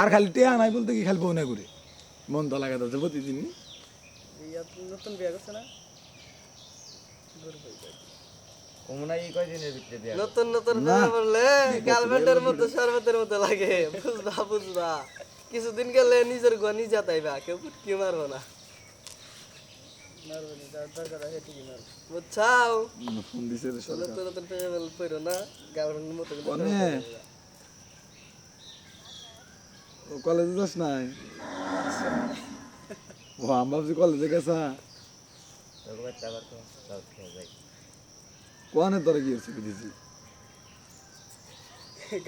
আর খালি টেয়া নাই বলতে কি খালি বউনা করে মন তো লাগা যাচ্ছে প্রতিদিন নতুন বিয়া করছে না? ওমনা এই কয়দিনের ভিতরে বিয়া? নতুন নতুন না। গার্লফ্রেন্ডের মধ্যে শরবতের মতো লাগে। বুঝবা বুঝবা। কিছুদিন গেলে নিজের গো নিজে তাইবা কেউ কি মারবো না। বুঝছাও? ফোন দিছে রে সরকার। নতুন নতুন প্রেমে পড়ো না গার্লফ্রেন্ডের মতো কিন্তু কনে? প্রেমে পড়বা। ও কলেজে যাস নাই? ও আমি ভাবছি কলেজে গেছা। কোয়ানে তোরা কি ছবি দিছি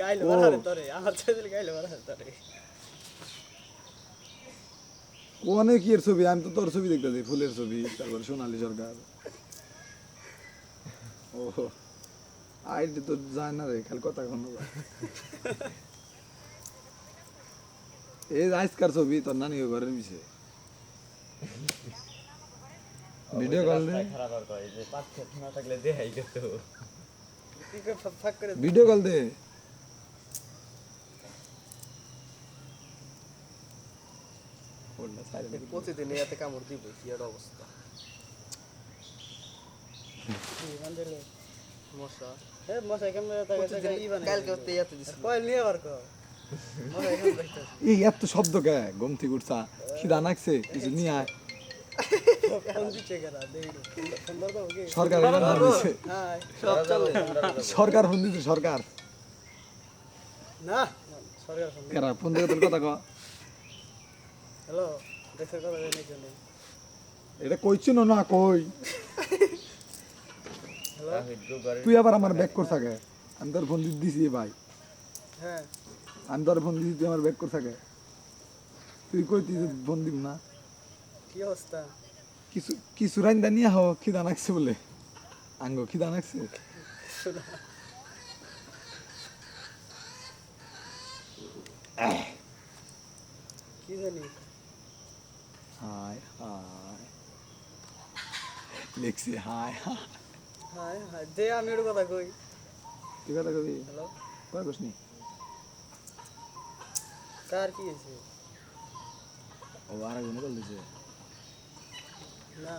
গাইলে ও। তোরে আমার ছেলে গাইলে মারারে তোরে। কোয়ানে কি এর ছবি? আমি তো তোর ছবি দেখতেছি ফুলের ছবি তারপর সোনালী সরকার। ও আইডি তো যায় না রে খালি কথা কোনো। এই আজকার ছবি তোর নানি ঘরের বিষয়ে ভিডিও কল দে রাস্তায় খারাপ আর কয় যে পাঁচ খেত না থাকলে দেখাই গেত কি করে ফাঁক ফাঁক করে ভিডিও কল দে ফোনটা silent করে। প্রতিদিন এতে কামড় দিব কি এর অবস্থা মশা কালকে হতে ইয়াতে দিছি এই এত শব্দ কে? থেকে উঠছা। খিদা নাকছে কিছু নিয়ে আয়। সরকার সব সরকার ফোন দিছে সরকার। না সরকার ফোন দিয়ে তোর কথা ক। হ্যালো এটা কইছিল না কই? তুই আবার আমার ব্যাক কর থাকে আমি তোর ফোন দিছি ভাই। হ্যাঁ। আমি তোর ফোন দিছি তুই আমার ব্যাক কর থাকে তুই কই তুই ফোন দিব না। কি অবস্থা? কিছু কিছু রাইন্দা নিয়ে হও খিদা নাকছে বলে। আঙ্গ খিদা নাকছে কি জানি? হাই হাই লেখছি হাই হাই হ্যাঁ হ্যাঁ। যে আমি ওর কথা কই। তুই কথা কবি? হ্যালো? কয় বসনি কার কি হয়েছে? ও আর একজনে কল দিছে না।